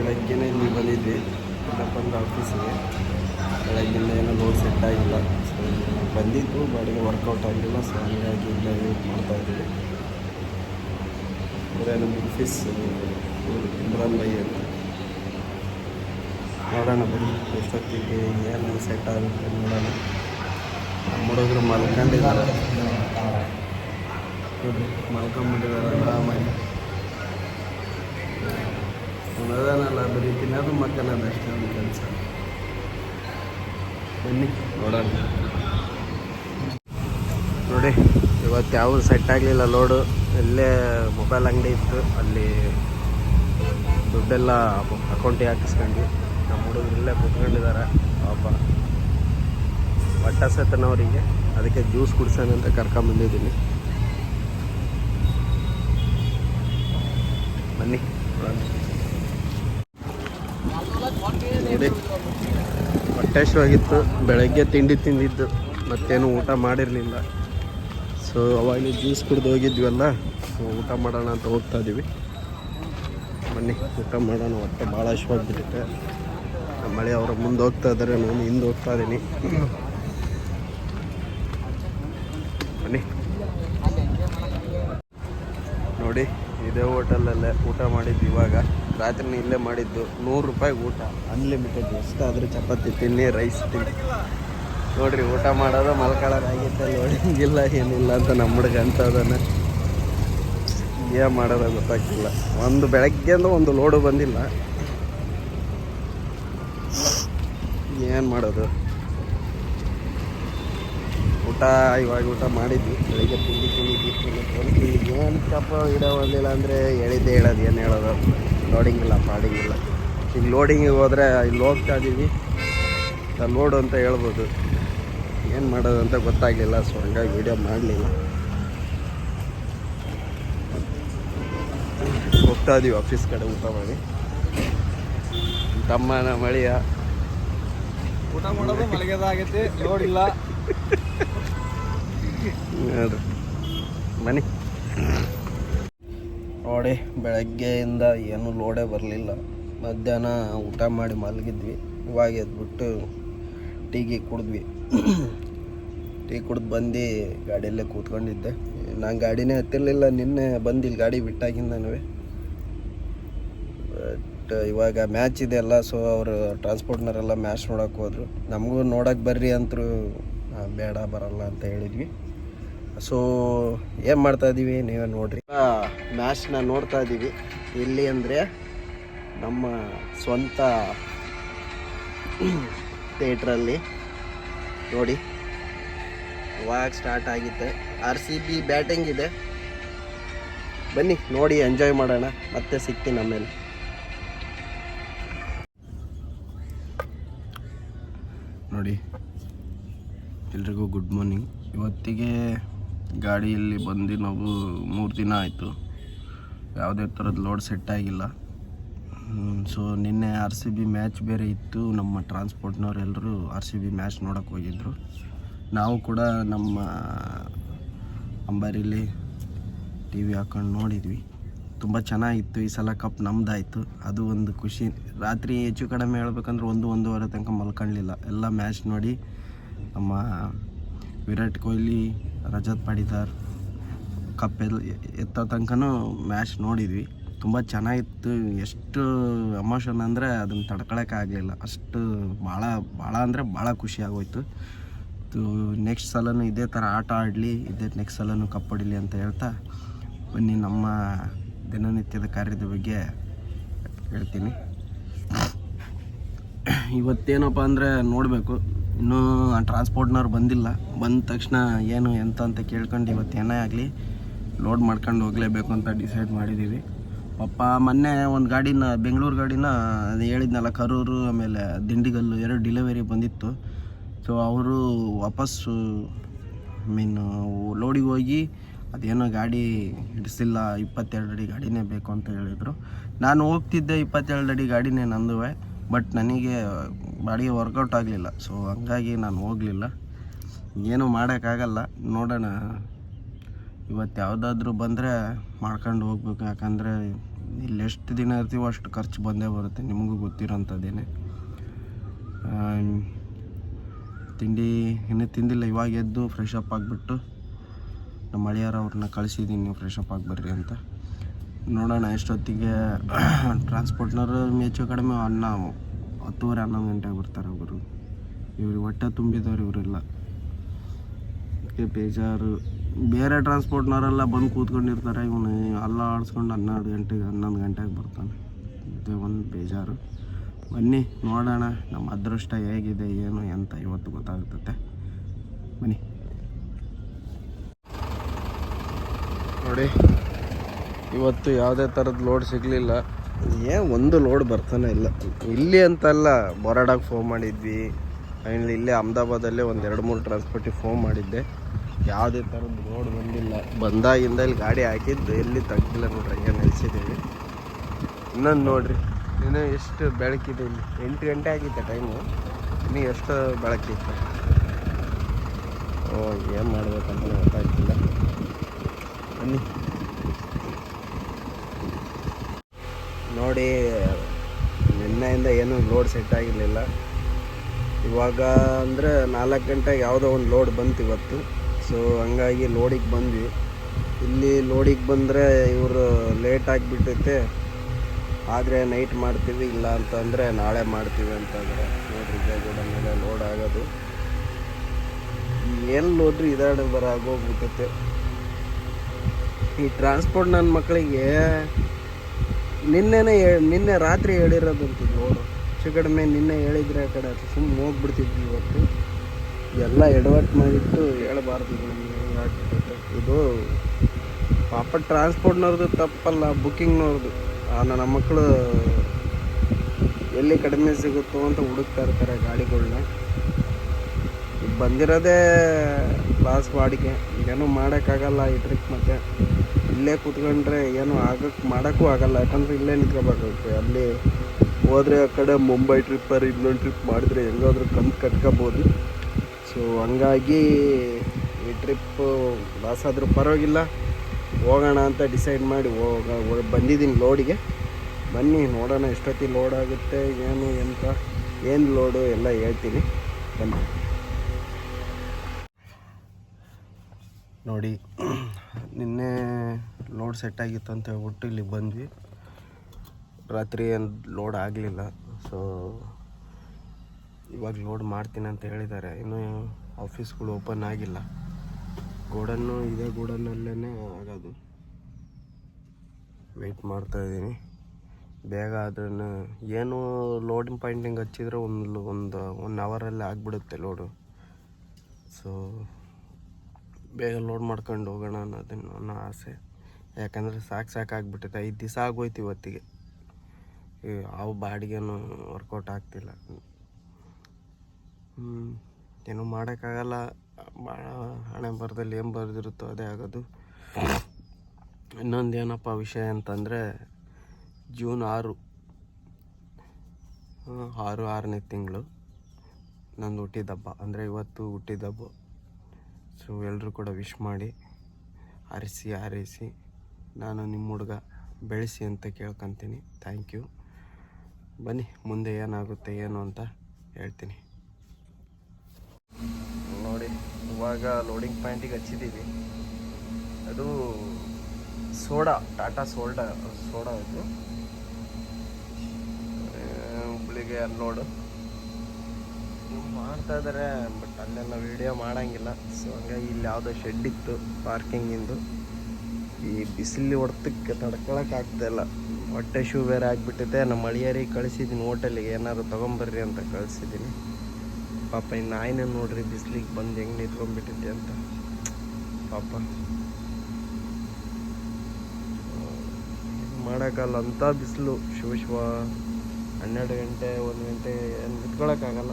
ಬೆಳಗ್ಗೆನೇ ಇಲ್ಲಿ ಬಂದಿದ್ವಿ. ಅಂದ್ರೆ ಆಫೀಸಿಗೆ ಬೆಳಗ್ಗೆಯಿಂದ ಏನೋ ಲೋಡ್ ಸೆಟ್ ಆಗಿಲ್ಲ. ಸೊ ಬಂದಿದ್ದು ಬಾಡಿಗೆ ವರ್ಕೌಟ್ ಆಗಿಲ್ಲ. ಸೊ ಹಂಗಾಗಿ ಇಲ್ಲ ವೇಟ್ ಮಾಡ್ತಾ ಇದ್ದೀವಿ. ಅಂದರೆ ನಮ್ಮ ಆಫೀಸ್ ಇಮ್ರಾನ್ ಬೈ ಅಂತ. ನೋಡೋಣ ಬನ್ನಿ ಎಷ್ಟೊತ್ತಿಗೆ ಏನು ಸೆಟ್ ಆಗುತ್ತೆ ನೋಡೋಣ. ನಮ್ಮ ಹುಡುಗರು ಮಲ್ಕೊಂಡಿದ್ದಾರೆ. ಮಲ್ಕೊಂಬಿಟ್ಟಿದ್ದಾರೆ ಆರಾಮಾಗಿ. ಉಣೋದನಲ್ಲ ಬರೀ ತಿನ್ನೋದು ಮಕ್ಕಳದು ಅಷ್ಟೇ ಒಂದು ಕೆಲಸ. ಬನ್ನಿ, ನೋಡೋಣ. ನೋಡಿ, ಇವತ್ತು ಯಾವುದು ಸೆಟ್ ಆಗಲಿಲ್ಲ ಲೋಡು ಎಲ್ಲೇ ಮೊಬೈಲ್ ಅಂಗಡಿ ಇತ್ತು. ಅಲ್ಲಿ ದುಡ್ಡೆಲ್ಲ ಅಕೌಂಟಿಗೆ ಹಾಕಿಸ್ಕೊಂಡ್ವಿ. ನಮ್ಮ ಹುಡುಗರು ಇಲ್ಲೇ ಕೂತ್ಕೊಂಡಿದ್ದಾರೆ. ಪಾಪ. ಹೊಟ್ಟಸತನವರಿಗೆ. ಅದಕ್ಕೆ ಜ್ಯೂಸ್ ಕುಡಿಸೋಣ ಅಂತ ಕರ್ಕೊಂಬಂದಿದ್ದೀನಿ ಬನ್ನಿ. ನೋಡಿ ಹೊಟ್ಟೆ ಆಗಿತ್ತು ಬೆಳಗ್ಗೆ ತಿಂಡಿ ತಿಂದಿದ್ದು, ಮತ್ತೇನು ಊಟ ಮಾಡಿರಲಿಲ್ಲ. ಸೊ ಅವಾಗಲೇ ಜ್ಯೂಸ್ ಕುಡ್ದು ಹೋಗಿದ್ವಲ್ಲ ಸೊ ಊಟ ಮಾಡೋಣ ಅಂತ ಹೋಗ್ತಾ ಇದ್ದೀವಿ. ಬನ್ನಿ, ಊಟ ಮಾಡೋಣ, ಹೊಟ್ಟೆ ಭಾಳ ಹಶ್ವಾಗಿಬಿಟ್ಟಿದೆ ಮಳೆ ಅವರ ಮುಂದೆ ಹೋಗ್ತಾ ಇದ್ದಾರೆ, ನಾನು ಹಿಂದೆ ಹೋಗ್ತಾ ಇದ್ದೀನಿ. ಬನ್ನಿ. ನೋಡಿ ಇದೇ ಹೋಟೆಲಲ್ಲೇ ಊಟ ಮಾಡಿದ್ದು ಇವಾಗ. ರಾತ್ರಿ ಇಲ್ಲೇ ಮಾಡಿದ್ದು ನೂರು ರೂಪಾಯಿ ಊಟ. ಅನ್ಲಿಮಿಟೆಡ್ ಎಷ್ಟಾದರೂ ಚಪಾತಿ ತಿನ್ನಿ ರೈಸ್ ತಿನ್ನಿ ನೋಡ್ರಿ, ಊಟ ಮಾಡೋದು ಮಲ್ಕೊಳ್ಳೋದಾಗಿತ್ತು ನೋಡಿ ಲೋಡಿಂಗಿಲ್ಲ ಏನಿಲ್ಲ ಅಂತ ನಮ್ಮ ಹುಡುಗ ಅಂತ ಅದನ್ನ ಏನು ಮಾಡೋದ ಗೊತ್ತಾಗ್ತಿಲ್ಲ. ಒಂದು ಬೆಳಗ್ಗೆಯಿಂದ ಒಂದು ಲೋಡು ಬಂದಿಲ್ಲ. ಏನು ಮಾಡೋದು? ಊಟ, ಇವಾಗ ಊಟ ಮಾಡಿದ್ವಿ. ಬೆಳಿಗ್ಗೆ ತಿಂಡಿ ತಿಂದಿದ್ವಿ. ಏನು ಗಿಡ ಒಂದಿಲ್ಲ ಅಂದರೆ ಹೇಳಿದ್ದೆ ಹೇಳೋದು ಏನು ಹೇಳೋದು? ಲೋಡಿಂಗಿಲ್ಲ ಇಲ್ಲ ಪಾಡಿಂಗ್ ಇಲ್ಲ. ಈಗ ಲೋಡಿಂಗಿಗೆ ಹೋದರೆ ಇಲ್ಲಿ ಹೋಗ್ತಾ ಇದ್ದೀವಿ ಲೋಡು ಅಂತ ಹೇಳ್ಬೋದು. ಏನು ಮಾಡೋದು ಅಂತ ಗೊತ್ತಾಗಲಿಲ್ಲ ಸೊ ಹಂಗಾಗಿ ವೀಡಿಯೋ ಮಾಡಲಿಲ್ಲ. ಹೋಗ್ತಾ ಇದ್ದೀವಿ ಆಫೀಸ್ ಕಡೆ ಊಟ ಮಾಡಿ. ತಮ್ಮನ ಮಳೆಯ ಊಟ ಮಾಡೋದು ಮಲಗೋದಾಗೈತಿ ಲೋಡ್ ಇಲ್ಲ. ನೋಡ್ರಿ ಬನ್ನಿ. ನೋಡಿ, ಬೆಳಗ್ಗೆಯಿಂದ ಏನು ಲೋಡೇ ಬರಲಿಲ್ಲ. ಮಧ್ಯಾಹ್ನ ಊಟ ಮಾಡಿ ಮಲಗಿದ್ವಿ. ಇವಾಗ ಎದ್ಬಿಟ್ಟು ಟೀಗೆ ಕುಡಿದ್ವಿ. ಟೀ ಕುಡ್ದು ಬಂದು ಗಾಡಿಯಲ್ಲೇ ಕೂತ್ಕೊಂಡಿದ್ದೆ. ನಾನು ಗಾಡಿನೇ ಹತ್ತಿರಲಿಲ್ಲ, ನಿನ್ನೆ ಬಂದಿಲ್ಲ ಗಾಡಿ ಬಿಟ್ಟಾಗಿಂದನೂ. ಬಟ್ ಇವಾಗ ಮ್ಯಾಚ್ ಇದೆ ಅಲ್ಲ ಸೊ ಅವರು ಟ್ರಾನ್ಸ್ಪೋರ್ಟ್ನರೆಲ್ಲ ಮ್ಯಾಚ್ ನೋಡೋಕೆ ಹೋದರು. ನಮಗೂ ನೋಡೋಕೆ ಬರ್ರಿ ಅಂತರೂ ಬೇಡ, ಬರಲ್ಲ ಅಂತ ಹೇಳಿದ್ವಿ. ಸೊ ಏನು ಮಾಡ್ತಾ ಇದ್ದೀವಿ ನೀವೇ ನೋಡ್ರಿ. ಮ್ಯಾಚ್ನ ನೋಡ್ತಾ ಇದ್ದೀವಿ ಇಲ್ಲಿ ಅಂದರೆ ನಮ್ಮ ಸ್ವಂತ ಥಿಯೇಟ್ರಲ್ಲಿ ನೋಡಿ. ಇವಾಗ ಸ್ಟಾರ್ಟ್ ಆಗಿದೆ ಆರ್ ಸಿ ಬಿ ಬ್ಯಾಟಿಂಗ್ ಇದೆ. ಬನ್ನಿ ನೋಡಿ ಎಂಜಾಯ್ ಮಾಡೋಣ. ಮತ್ತೆ ಸಿಗ್ತೀನಿ ಆಮೇಲೆ ನೋಡಿ. ಎಲ್ರಿಗೂ ಗುಡ್ ಮಾರ್ನಿಂಗ್ ಇವತ್ತಿಗೆ ಗಾಡಿಯಲ್ಲಿ ಬಂದು ನಾವು ಮೂರು ದಿನ ಆಯಿತು. ಯಾವುದೇ ಥರದ ಲೋಡ್ ಸೆಟ್ ಆಗಿಲ್ಲ. ಸೊ ನಿನ್ನೆ ಆರ್ ಸಿ ಬಿ ಮ್ಯಾಚ್ ಬೇರೆ ಇತ್ತು. ನಮ್ಮ ಟ್ರಾನ್ಸ್ಪೋರ್ಟ್ನವರೆಲ್ಲರೂ ಆರ್ ಸಿ ಬಿ ಮ್ಯಾಚ್ ನೋಡೋಕೆ ಹೋಗಿದ್ರು. ನಾವು ಕೂಡ ನಮ್ಮ ಅಂಬಾರಿಲಿ ಟಿ ವಿ ಹಾಕೊಂಡು ನೋಡಿದ್ವಿ. ತುಂಬ ಚೆನ್ನಾಗಿತ್ತು. ಈ ಸಲ ಕಪ್ ನಮ್ಮದಾಯಿತು ಅದು ಒಂದು ಖುಷಿ. ರಾತ್ರಿ ಹೆಚ್ಚು ಕಡಿಮೆ ಹೇಳ್ಬೇಕಂದ್ರೆ ಒಂದು ಒಂದೂವರೆ ತನಕ ಮಲ್ಕೊಳ್ಳಲಿಲ್ಲ ಎಲ್ಲ ಮ್ಯಾಚ್ ನೋಡಿ ನಮ್ಮ ವಿರಾಟ್ ಕೊಹ್ಲಿ ರಜತ್ ಪಾಡಿದಾರ್ ಕಪ್ ಎಲ್ ಎತ್ತ ತನಕನೂ ಮ್ಯಾಚ್ ನೋಡಿದ್ವಿ. ತುಂಬ ಚೆನ್ನಾಗಿತ್ತು. ಎಷ್ಟು ಎಮೋಷನ್ ಅಂದರೆ ಅದನ್ನು ತಡ್ಕೊಳಕ್ಕೆ ಆಗಲಿಲ್ಲ. ಅಷ್ಟು ಭಾಳ ಭಾಳ ಅಂದರೆ ಭಾಳ ಖುಷಿ ಆಗೋಯ್ತು. ನೆಕ್ಸ್ಟ್ ಸಲನೂ ಇದೇ ಥರ ಆಟ ಆಡಲಿ, ಇದೇ ನೆಕ್ಸ್ಟ್ ಸಲನೂ ಕಪ್ ಹೊಡಿಲಿ ಅಂತ ಹೇಳ್ತಾ ಬನ್ನಿ ನಮ್ಮ ದಿನನಿತ್ಯದ ಕಾರ್ಯದ ಬಗ್ಗೆ ಹೇಳ್ತೀನಿ. ಇವತ್ತೇನಪ್ಪ ಅಂದರೆ ನೋಡಬೇಕು. ಇನ್ನೂ ಟ್ರಾನ್ಸ್ಪೋರ್ಟ್ನವ್ರು ಬಂದಿಲ್ಲ. ಬಂದ ತಕ್ಷಣ ಏನು, ಎಂತ ಅಂತ ಕೇಳ್ಕೊಂಡು ಇವತ್ತು ಏನೇ ಆಗಲಿ ಲೋಡ್ ಮಾಡ್ಕೊಂಡು ಹೋಗಲೇಬೇಕು ಅಂತ ಡಿಸೈಡ್ ಮಾಡಿದ್ದೀವಿ ಪಪ್ಪ ಮೊನ್ನೆ ಒಂದು ಗಾಡಿನ, ಬೆಂಗಳೂರು ಗಾಡಿನ ಅದು ಹೇಳಿದ್ನಲ್ಲ, ಕರೂರು, ಆಮೇಲೆ ದಿಂಡಿಗಲ್ಲು ಎರಡು ಡಿಲಿವರಿ ಬಂದಿತ್ತು. ಸೊ ಅವರು ವಾಪಸ್ಸು ಮೀನ್ ಲೋಡಿಗೆ ಹೋಗಿ ಅದೇನೋ ಗಾಡಿ ಹಿಡಿಸಿಲ್ಲ, ಇಪ್ಪತ್ತೆರಡು ಅಡಿ ಗಾಡಿನೇ ಬೇಕು ಅಂತ ಹೇಳಿದರು. ನಾನು ಹೋಗ್ತಿದ್ದೆ ಇಪ್ಪತ್ತೆರಡು ಅಡಿ ಗಾಡಿನೇ ನಂದುವೆ. ಬಟ್ ನನಗೆ ಬಾಡಿ ವರ್ಕೌಟ್ ಆಗಲಿಲ್ಲ. ಸೊ ಹಂಗಾಗಿ ನಾನು ಹೋಗಲಿಲ್ಲ. ಏನೂ ಮಾಡೋಕ್ಕಾಗಲ್ಲ. ನೋಡೋಣ. ಇವತ್ತು ಯಾವುದಾದ್ರೂ ಬಂದರೆ ಮಾಡ್ಕೊಂಡು ಹೋಗ್ಬೇಕು. ಯಾಕಂದರೆ ಇಲ್ಲಿ ಎಷ್ಟು ದಿನ ಇರ್ತೀವೋ ಅಷ್ಟು ಖರ್ಚು ಬಂದೇ ಬರುತ್ತೆ. ನಿಮಗೂ ಗೊತ್ತಿರೋಂಥದ್ದೇನೆ. ತಿಂಡಿ ಇನ್ನೂ ತಿಂದಿಲ್ಲ. ಇವಾಗ ಎದ್ದು ಫ್ರೆಶ್ ಅಪ್ ಆಗಿಬಿಟ್ಟು ನಮ್ಮ ಅಳಿಯಾರ ಅವ್ರನ್ನ ಕಳಿಸಿದ್ದೀನಿ ನೀವು ಫ್ರೆಶ್ ಅಪ್ ಆಗಿ ಬರ್ರಿ ಅಂತ. ನೋಡೋಣ, ಎಷ್ಟೊತ್ತಿಗೆ ಟ್ರಾನ್ಸ್ಪೋರ್ಟ್ನವರು ಹೆಚ್ಚು ಕಡಿಮೆ ಅನ್ನ ಹತ್ತುವರೆ, ಹನ್ನೊಂದು ಗಂಟೆಗೆ ಬರ್ತಾರೆ ಅವರು ಇವ್ರಿಗೆ ಹೊಟ್ಟೆ ತುಂಬಿದವ್ರು ಇವರೆಲ್ಲ. ಅದಕ್ಕೆ ಬೇಜಾರು. ಬೇರೆ ಟ್ರಾನ್ಸ್ಪೋರ್ಟ್ನವರೆಲ್ಲ ಬಂದು ಕೂತ್ಕೊಂಡಿರ್ತಾರೆ, ಇವನು ಅಲ್ಲ ಆಡಿಸ್ಕೊಂಡು ಹನ್ನೆರಡು ಗಂಟೆಗೆ, ಹನ್ನೊಂದು ಗಂಟೆಗೆ ಬರ್ತಾನೆ. ಅದೇ ಒಂದು ಬೇಜಾರು. ಬನ್ನಿ, ನೋಡೋಣ, ನಮ್ಮ ಅದೃಷ್ಟ ಹೇಗಿದೆ, ಏನು ಎಂತ ಇವತ್ತು ಗೊತ್ತಾಗ್ತತೆ. ಬನ್ನಿ. ನೋಡಿ. ಇವತ್ತು ಯಾವುದೇ ಥರದ ಲೋಡ್ ಸಿಗಲಿಲ್ಲ. ಏನು ಒಂದು ಲೋಡ್ ಬರ್ತಾನೆ ಇಲ್ಲ. ಇಲ್ಲಿ ಅಂತಲ್ಲ ಬೊರಾಡಾಗ ಫೋನ್ ಮಾಡಿದ್ವಿ. ಫೈನಲಿ ಇಲ್ಲೇ ಅಹಮದಾಬಾದಲ್ಲೇ ಒಂದು ಎರಡು ಮೂರು ಟ್ರಾನ್ಸ್ಪೋರ್ಟಿಗೆ ಫೋನ್ ಮಾಡಿದ್ದೆ. ಯಾವುದೇ ಥರದ ಲೋಡ್ ಬಂದಿಲ್ಲ. ಬಂದಾಗಿಂದ ಇಲ್ಲಿ ಗಾಡಿ ಹಾಕಿದ್ದು ಎಲ್ಲಿ ತಗ್ಗಿಲ್ಲ ನೋಡ್ರಿ, ಹಂಗೆ ನಿಲ್ಸಿದ್ದೀವಿ ಇನ್ನೊಂದು ನೋಡಿರಿ, ಇನ್ನೂ ಎಷ್ಟು ಬೆಳಕಿದೆ ಇಲ್ಲಿ. ಎಂಟು ಗಂಟೆ ಆಗಿತ್ತು ಟೈಮು ಇನ್ನೂ ಎಷ್ಟು ಬೆಳಕಿತ್ತು. ಓ, ಏನು ಮಾಡ್ಬೇಕಂತ ಗೊತ್ತಾಗ್ತಿಲ್ಲ. ಬನ್ನಿ. ನೋಡಿ, ನಿನ್ನೆಯಿಂದ ಏನೂ ಲೋಡ್ ಸೆಟ್ ಆಗಿರಲಿಲ್ಲ. ಇವಾಗ ಅಂದರೆ ನಾಲ್ಕು ಗಂಟೆಗೆ ಯಾವುದೋ ಒಂದು ಲೋಡ್ ಬಂತು ಇವತ್ತು. ಸೊ ಹಂಗಾಗಿ ಲೋಡಿಗೆ ಬಂದ್ವಿ. ಇಲ್ಲಿ ಲೋಡಿಗೆ ಬಂದರೆ ಇವರು ಲೇಟ್ ಆಗಿಬಿಟ್ಟೈತೆ ಆದರೆ ನೈಟ್ ಮಾಡ್ತೀವಿ, ಇಲ್ಲ ಅಂತಂದರೆ ನಾಳೆ ಮಾಡ್ತೀವಿ ಅಂತಂದರೆ ನೋಡ್ರಿ ಜಯಗೌಡ ಮೇಲೆ ಲೋಡ್ ಆಗೋದು. ಎಲ್ಲಿ ನೋಡ್ರಿ ಇದಾಡ ಬರ ಆಗೋಗ್ಬಿಟ್ಟೈತೆ. ಈ ಟ್ರಾನ್ಸ್ಪೋರ್ಟ್ ನನ್ನ ಮಕ್ಕಳಿಗೆ ನಿನ್ನೆನೇ ನಿನ್ನೆ ರಾತ್ರಿ ಹೇಳಿರೋದಂತ ನೋಡು. ಹೆಚ್ಚು ಕಡಿಮೆ ನಿನ್ನೆ ಹೇಳಿದ್ರೆ ಆ ಕಡೆ ಸುಮ್ಮನೆ ಹೋಗ್ಬಿಡ್ತಿದ್ವಿ ಇವತ್ತು. ಎಲ್ಲ ಎಡವಟ್ಟು ಮಾಡಿಟ್ಟು ಹೇಳಬಾರ್ದು ನಮ್ಗೆ. ಇದು ಪಾಪ ಟ್ರಾನ್ಸ್ಪೋರ್ಟ್ನವ್ರದ್ದು ತಪ್ಪಲ್ಲ ಬುಕ್ಕಿಂಗ್ನವ್ರದ್ದು ನನ್ನ ಮಕ್ಕಳು ಎಲ್ಲಿ ಕಡಿಮೆ ಸಿಗುತ್ತೋ ಅಂತ ಹುಡುಕ್ತಾ ಇರ್ತಾರೆ ಗಾಡಿಗಳನ್ನ ಬಂದಿರೋದೇ ಲಾಸ್ ಬಾಡಿಗೆ ಏನೂ ಮಾಡೋಕ್ಕಾಗಲ್ಲ ಈ ಟ್ರಿಪ್ ಮತ್ತೆ. ಇಲ್ಲೇ ಕುತ್ಕೊಂಡ್ರೆ ಏನು ಆಗಕ್ಕೆ ಮಾಡೋಕ್ಕೂ ಆಗಲ್ಲ. ಯಾಕಂದ್ರೆ ಇಲ್ಲೇ ನಿಂತ್ಕೋಬೇಕಾಗುತ್ತೆ. ಅಲ್ಲಿ ಹೋದರೆ ಆ ಕಡೆ ಮುಂಬೈ ಟ್ರಿಪ್ಪರ್ ಇನ್ನೊಂದು ಟ್ರಿಪ್ ಮಾಡಿದ್ರೆ ಹೆಂಗಾದ್ರೂ ಕಂತು ಕಟ್ಕೋಬೋದು. ಸೊ ಹಂಗಾಗಿ ಈ ಟ್ರಿಪ್ಪು ಲಾಸ್ ಆದರೂ ಪರವಾಗಿಲ್ಲ. ಹೋಗೋಣ ಅಂತ ಡಿಸೈಡ್ ಮಾಡಿ ಹೋಗ ಬಂದಿದ್ದೀನಿ ಲೋಡಿಗೆ ಬನ್ನಿ, ನೋಡೋಣ ಎಷ್ಟೊತ್ತಿಗೆ ಲೋಡ್ ಆಗುತ್ತೆ, ಏನು ಎಂತ, ಏನು ಲೋಡು ಎಲ್ಲ ಹೇಳ್ತೀನಿ. ಬನ್ನಿ. ನೋಡಿ ನಿನ್ನೆ ಲೋಡ್ ಸೆಟ್ ಆಗಿತ್ತು ಅಂತ ಹೇಳ್ಬಿಟ್ಟು ಇಲ್ಲಿ ಬಂದ್ವಿ. ರಾತ್ರಿ ಏನು ಲೋಡ್ ಆಗಲಿಲ್ಲ. ಸೊ ಇವಾಗ ಲೋಡ್ ಮಾಡ್ತೀನಿ ಅಂತ ಹೇಳಿದ್ದಾರೆ. ಇನ್ನೂ ಆಫೀಸ್ಗಳು ಓಪನ್ ಆಗಿಲ್ಲ. ಗೋಡನ್ನು, ಇದೇ ಗೋಡನ್ನಲ್ಲೇ ಆಗೋದು. ವೆಯ್ಟ್ ಮಾಡ್ತಾ ಇದ್ದೀನಿ. ಬೇಗ ಅದನ್ನು ಏನು ಲೋಡಿಂಗ್ ಪಾಯಿಂಟಿಂಗ್ ಹಚ್ಚಿದ್ರೆ ಒಂದು ಒಂದು ಒನ್ ಅವರಲ್ಲಿ ಆಗಿಬಿಡುತ್ತೆ ಲೋಡು ಸೊ ಬೇಗ ಲೋಡ್ ಮಾಡ್ಕೊಂಡು ಹೋಗೋಣ ಅನ್ನೋದು ನನ್ನ ಆಸೆ. ಯಾಕಂದರೆ ಸಾಕು ಸಾಕಾಗ್ಬಿಟ್ಟೈತೆ ಐದು ದಿವಸ ಆಗೋಯ್ತು ಇವತ್ತಿಗೆ. ಯಾವ ಬಾಡಿಗೆನೂ ವರ್ಕೌಟ್ ಆಗ್ತಿಲ್ಲ. ಏನೂ ಮಾಡೋಕ್ಕಾಗಲ್ಲ. ಭಾಳ ಹಣೆ ಬರದಲ್ಲಿ ಏನು ಬರೆದಿರುತ್ತೋ ಅದೇ ಆಗೋದು. ಇನ್ನೊಂದು ಏನಪ್ಪ ವಿಷಯ ಅಂತಂದರೆ, ಜೂನ್ ಆರು ಆರು, ಆರನೇ ತಿಂಗಳು ನಂದು ಹುಟ್ಟಿದಬ್ಬ ಅಂದರೆ ಇವತ್ತು ಹುಟ್ಟಿದಬ್ಬ ಸೊ ಎಲ್ಲರೂ ಕೂಡ ವಿಶ್ ಮಾಡಿ ಹರಿಸಿ ಹಾರೈಸಿ ನಾನು ನಿಮ್ಮ ಹುಡುಗ ಬೆಳೆಸಿ ಅಂತ ಕೇಳ್ಕೊತೀನಿ. ಥ್ಯಾಂಕ್ ಯು ಬನ್ನಿ, ಮುಂದೆ ಏನಾಗುತ್ತೆ, ಏನು ಅಂತ ಹೇಳ್ತೀನಿ. ನೋಡಿ, ಇವಾಗ ಲೋಡಿಂಗ್ ಪಾಯಿಂಟಿಗೆ ಹಚ್ಚಿದ್ದೀವಿ ಅದು ಸೋಡಾ, ಟಾಟಾ ಸೋಲ್ಡಾ, ಸೋಡಾ ಇದು. ಹುಬ್ಬಳ್ಳಿಗೆ ಹುಬ್ಳಿಗೆ ಅನ್ಲೋಡು ಮಾಡ್ತಾ ಇದ್ದಾರೆ ಬಟ್ ಅಲ್ಲೆಲ್ಲ ವಿಡಿಯೋ ಮಾಡಂಗಿಲ್ಲ. ಸೊ ಹಂಗಾಗಿ ಇಲ್ಲಿ ಯಾವುದೋ ಶೆಡ್ ಇತ್ತು ಪಾರ್ಕಿಂಗಿಂದು ಈ ಬಿಸಿಲು ಹೊಡ್ತಕ್ಕೆ ತಡ್ಕೊಳಕ್ಕೆ ಇಲ್ಲ. ಹೊಟ್ಟೆ ಶೂ ಬೇರೆ ಆಗಿಬಿಟ್ಟಿದೆ. ನಮ್ಮ ಅಳಿಯರಿಗೆ ಕಳಿಸಿದ್ದೀನಿ ಹೋಟೆಲಿಗೆ ಏನಾದ್ರು ತೊಗೊಂಬರ್ರಿ ಅಂತ ಕಳಿಸಿದ್ದೀನಿ. ಪಾಪ, ಈ ನಾಯಿನೇ ನೋಡ್ರಿ, ಬಿಸಿಲಿಗೆ ಬಂದು ಹೆಂಗೆ ನಿಂತ್ಕೊಂಡ್ಬಿಟ್ಟಿದ್ದೆ ಅಂತ. ಪಾಪ. ಮಾಡೋಕ್ಕಲ್ಲ ಅಂಥ ಬಿಸಿಲು. ಶಿವ ಶಿವ. ಹನ್ನೆರಡು ಗಂಟೆ, ಒಂದು ಗಂಟೆ, ಏನು ನಿಂತ್ಕೊಳಕ್ಕಾಗಲ್ಲ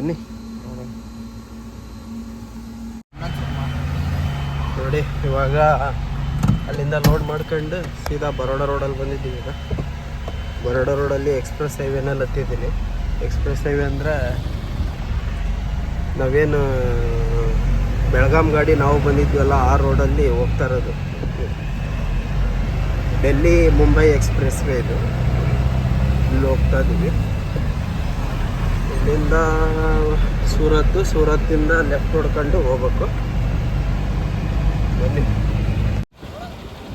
ಬನ್ನಿ. ನೋಡಿ, ಇವಾಗ ಅಲ್ಲಿಂದ ಲೋಡ್ ಮಾಡ್ಕೊಂಡು ಸೀದಾ ಬರೋಡ ರೋಡಲ್ಲಿ ಬಂದಿದ್ದೀವಿ ಈಗ. ಬರೋಡ ರೋಡಲ್ಲಿ ಎಕ್ಸ್ಪ್ರೆಸ್ ಹೈವೇನಲ್ಲಿ ಹತ್ತಿದ್ದೀನಿ. ಎಕ್ಸ್ಪ್ರೆಸ್ ಹೈವೇ ಅಂದರೆ ನಾವೇನು, ಬೆಳಗಾಂ ಗಾಡಿ ನಾವು ಬಂದಿದ್ವಲ್ಲ ಆ ರೋಡಲ್ಲಿ ಹೋಗ್ತಾ ಇರೋದು. ಡೆಲ್ಲಿ, ಮುಂಬೈ ಎಕ್ಸ್ಪ್ರೆಸ್ ವೇ ಇದು. ಇಲ್ಲಿ ಹೋಗ್ತಾ ಇದ್ದೀವಿ. ಇಲ್ಲಿಂದ ಸೂರತ್ತು, ಸೂರತ್ತಿಂದ ಲೆಫ್ಟ್ ಹೊಡ್ಕೊಂಡು ಹೋಗ್ಬೇಕು. ಬನ್ನಿ.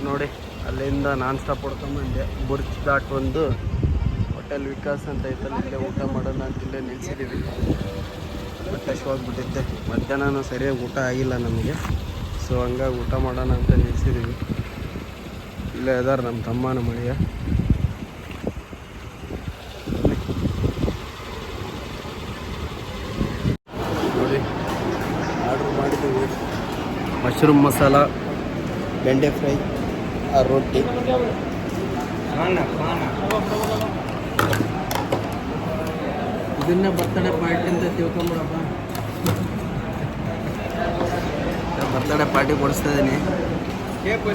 ನೋಡಿ, ಅಲ್ಲಿಂದ ನಾನ್ ಸ್ಟಾಪ್ ಹೊಡ್ಕೊಂಬಂದೆ ಬುರ್ಜ್ ಘಾಟ್ ಒಂದು ಹೋಟೆಲ್ ವಿಕಾಸ್ ಅಂತ ಐತಲ್ಲ, ಇಲ್ಲೇ ಊಟ ಮಾಡೋಣ ಅಂತ ಇಲ್ಲೇ ನಿಲ್ಸಿದ್ದೀವಿ ಹೋಗ್ಬಿಟ್ಟಿದ್ದೆ. ಮಧ್ಯಾಹ್ನನೂ ಸರಿಯಾಗಿ ಊಟ ಆಗಿಲ್ಲ ನಮಗೆ. ಸೊ ಹಂಗಾಗಿ ಊಟ ಮಾಡೋಣ ಅಂತ ನಿಲ್ಸಿದ್ದೀವಿ ಇಲ್ಲೇ ಇದಾರೆ ನಮ್ಮ ತಮ್ಮನ ನಮ್ಮ ಅಳಿಯ ನೋಡಿ ಆರ್ಡ್ರ್ ಮಾಡಿದ್ದೀವಿ ಮಶ್ರೂಮ್ ಮಸಾಲ ಬೆಂಡೆ ಫ್ರೈ ಆ ರೊಟ್ಟಿ. ಇದನ್ನ ಬರ್ತಡೇ ಪಾರ್ಟಿ ಅಂತ ತಿಳ್ಕೊಂಬಿಡಪ್ಪ. ಬರ್ತಡೇ ಪಾರ್ಟಿ ಕೊಡಿಸ್ತಾ ಇದ್ದೀನಿ. ಕೇಕ್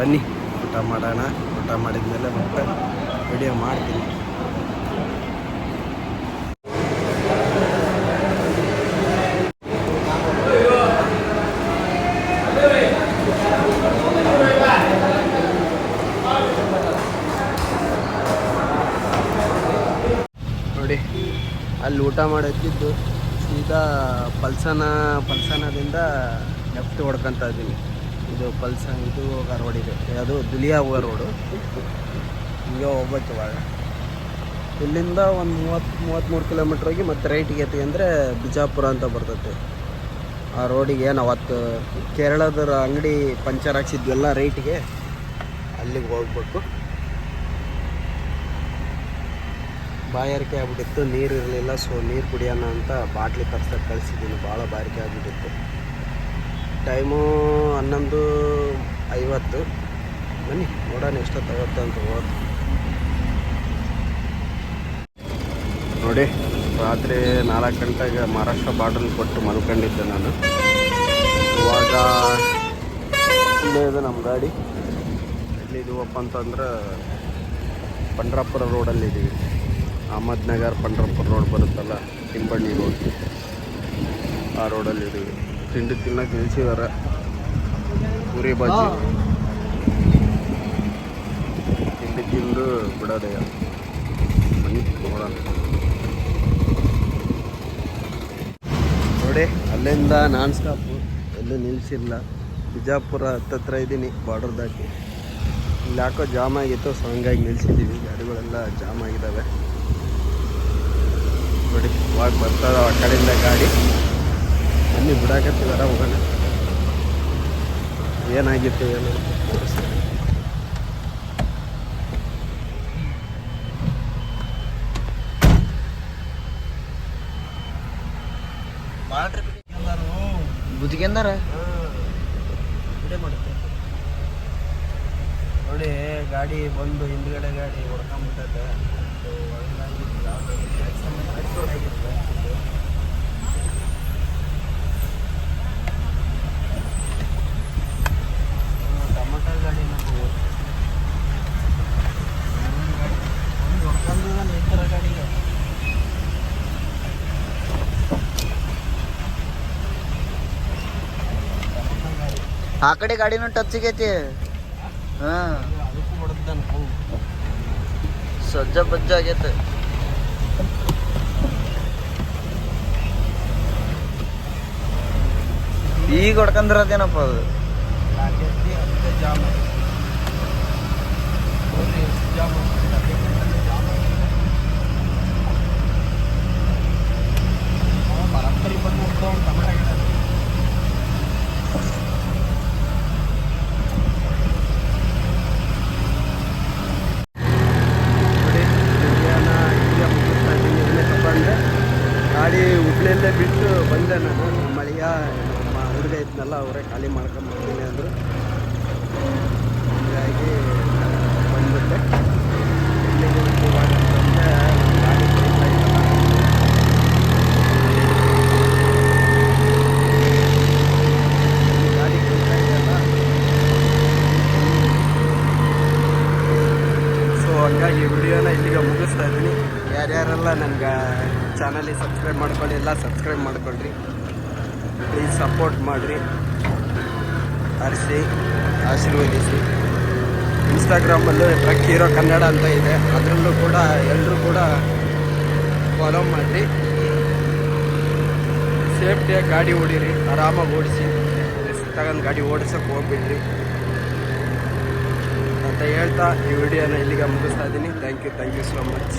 ಬನ್ನಿ ಊಟ ಮಾಡೋಣ. ಊಟ ಮಾಡಿದ್ಮೇಲೆ ಮತ್ತೆ ವಿಡಿಯೋ ಮಾಡ್ತೀನಿ ನೋಡಿ ಅಲ್ಲಿ ಊಟ ಮಾಡೋಕ್ಕಿದ್ದು ಸೀದಾ ಪಲ್ಸನ, ಪಲ್ಸನದಿಂದ ಲೆಫ್ಟ್ ಹೊಡ್ಕೊತಾ ಇದ್ದೀನಿ. ಇದು ಪಲ್ಸ, ಇದು ಹೋಗೋ ರೋಡ್ ಇದೆ. ಅದು ದುಲಿಯಾ ಹೋಗೋ ರೋಡು ಹಿಂಗೆ ಹೋಗ್ಬೇಕು ಇವಾಗ. ಇಲ್ಲಿಂದ ಒಂದು ಮೂವತ್ತು ಮೂವತ್ತ್ಮೂರು ಕಿಲೋಮೀಟ್ರ್ ಹೋಗಿ ಮತ್ತೆ ರೈಟಿಗೆ ಅಂದರೆ ಬಿಜಾಪುರ ಅಂತ ಬರ್ತೈತೆ. ಆ ರೋಡಿಗೆ ನಾವು ಅವತ್ತು ಕೇರಳದ ಅಂಗಡಿ ಪಂಚರ್ ಹಾಕ್ಸಿದ್ವೆಲ್ಲ ರೈಟಿಗೆ ಅಲ್ಲಿಗೆ ಹೋಗ್ಬೇಕು. ಬಾಯಾರಿಕೆ ಆಗ್ಬಿಟ್ಟಿತ್ತು. ನೀರು ಇರಲಿಲ್ಲ ಸೊ ನೀರು ಕುಡಿಯೋಣ ಅಂತ ಬಾಟ್ಲಿ ತರ್ಸಕ್ಕೆ ಕಳಿಸಿದ್ದೀನಿ. ಭಾಳ ಬಾರಿಕೆ ಆಗಿಬಿಟ್ಟಿತ್ತು. ಟೈಮು ಹನ್ನೊಂದು ಐವತ್ತು. ಬನ್ನಿ, ನೋಡೋಣ ಎಷ್ಟೊತ್ತಾಗುತ್ತೆ ಅಂತ ಹೋದ ನೋಡಿ, ರಾತ್ರಿ ನಾಲ್ಕು ಗಂಟೆಗೆ ಮಹಾರಾಷ್ಟ್ರ ಬಾರ್ಡರ್ ಕೊಟ್ಟು ಮಲ್ಕೊಂಡಿದ್ದೆ ನಾನು. ಇವಾಗ ಇದೆ ನಮ್ಮ ಗಾಡಿ. ಎಲ್ಲಿದ್ದೀವಪ್ಪ ಅಂತಂದ್ರೆ, ಪಂಡ್ರಾಪುರ ರೋಡಲ್ಲಿ ಇದ್ದೀವಿ ಅಹಮದ್ನಗರ್, ಪಂಡ್ರಪುರ ರೋಡ್ ಬರುತ್ತಲ್ಲ, ತಿಂಬಣ್ಣಿ ರೋಡ್ ಆ ರೋಡಲ್ಲಿ ಇದ್ದೀವಿ. ತಿಂಡಿ ತಿನ್ನಕ್ಕೆ ನಿಲ್ಸಿದಾರೆ ಪೂರಿ ಬಾಜಿ ತಿಂಡಿ ತಿಂದು ಬಿಡೋದೇ ಮನೆ ನೋಡೋಣ. ನೋಡಿ, ಅಲ್ಲಿಂದ ನಾನ್ ಸ್ಟಾಪು ಎಲ್ಲೂ ನಿಲ್ಲಿಸಿಲ್ಲ ಬಿಜಾಪುರ ಹತ್ತತ್ರ ಇದ್ದೀನಿ ಬಾರ್ಡರ್ ದಾಟಿ. ಇಲ್ಲಿ ಯಾಕೋ ಜಾಮ್ ಆಗಿತ್ತು ಸೊ ಹಂಗಾಗಿ ನಿಲ್ಸಿದ್ದೀವಿ. ಗಾಡಿಗಳೆಲ್ಲ ಜಾಮ್ ಆಗಿದ್ದಾವೆ. ನೋಡಿ. ಇವಾಗ ಬರ್ತದ ಆ ಕಡೆಯಿಂದ ಗಾಡಿ. ಅಲ್ಲಿ ಬಿಡಾಕತ್ತಿದಾರ ಹೋಗೋಣ. ಏನಾಗಿತ್ತು ಏನು. ಬುದ್ಧಿಗೆಂದಾರ ನೋಡಿ ಗಾಡಿ ಬಂದು ಹಿಂದ್ಗಡೆ ಗಾಡಿ ಹೊಡ್ಕೊಂಬಿಟ್ಟೈತೆ ಆ ಕಡೆ ಗಾಡಿನೂ ಟಚ್ ಸಿಗೈತಿ. ಹಾ. ಸಜ್ಜ ಬಜ್ಜ ಆಗೈತೆ. ಈಗ ಹೊಡ್ಕಂದಿರೋದೇನಪ್ಪ ಅದು? ಜಾಮ್ ಜಾಮ್ ಆಗಿದೆ. ಅವ ಬರಾಬ್ಬರಿ ಬಂದು ಮುಟ್ಕೊಂಡು ಟೊಮೆಟೊ ಗಿಡ. ನೋಡಿ, ಮಧ್ಯಾಹ್ನ ಇಲ್ಲಿಗೆ ಮುಗಿಸ್ತಾ ಇದ್ದೀನಿ. ಇದನ್ನೇ ತಗೊಂಡೆ. ಗಾಡಿ ಹುಬ್ಳಿಯಲ್ಲೇ ಬಿಟ್ಟು ಬಂದೆ ನಾನು ನಮ್ಮ ಅಳಿಯ ನಮ್ಮ ಹುಡುಗ ಇದ್ನಲ್ಲ ಅವರೇ ಖಾಲಿ ಮಾಡ್ಕೊಂಡು ಬರ್ತೀನಿ ಅಂದರು ಹೀಗಾಗಿ ಬಂದ್ಬಿಟ್ಟೆ ಇಲ್ಲಿಗೆ ಇವಾಗ ಬಂದೆ ಗಾಡಿ ಕರೀತಾ ಇದ್ದಲ್ಲ. ಗಾಡಿ ಕರೀತಾ ಇದೆಯಲ್ಲ ಸೊ ಹಂಗಾಗಿ ವಿಡಿಯೋನ ಇಲ್ಲಿಗೆ ಮುಗಿಸ್ತಾ ಇದ್ದೀನಿ ಯಾರ್ಯಾರೆಲ್ಲ ನನಗೆ ಚಾನಲಿಗೆ ಸಬ್ಸ್ಕ್ರೈಬ್ ಮಾಡ್ಕೊಳ್ಳಿ, ಎಲ್ಲ ಸಬ್ಸ್ಕ್ರೈಬ್ ಮಾಡ್ಕೊಳ್ರಿ ಪ್ಲೀಸ್ ಸಪೋರ್ಟ್ ಮಾಡಿರಿ. ಹರಿಸಿ ಆಶೀರ್ವದಿಸಿ. ಇನ್ಸ್ಟಾಗ್ರಾಮಲ್ಲೂ ಟ್ರಕ್ ಹೀರೋ ಕನ್ನಡ ಅಂತ ಇದೆ. ಅದರಲ್ಲೂ ಕೂಡ ಎಲ್ಲರೂ ಕೂಡ ಫಾಲೋ ಮಾಡಿರಿ. ಸೇಫ್ಟಿಯಾಗಿ ಗಾಡಿ ಓಡಿರಿ, ಆರಾಮಾಗಿ ಓಡಿಸಿ. ರಿಸ್ಕ್ ತಗೊಂಡು ಗಾಡಿ ಓಡಿಸೋಕೆ ಹೋಗ್ಬಿಡ್ರಿ. ಅಂತ ಹೇಳ್ತಾ ಈ ವಿಡಿಯೋನ ಇಲ್ಲಿಗೆ ಮುಗಿಸ್ತಾ ಇದ್ದೀನಿ. Thank you thank you so much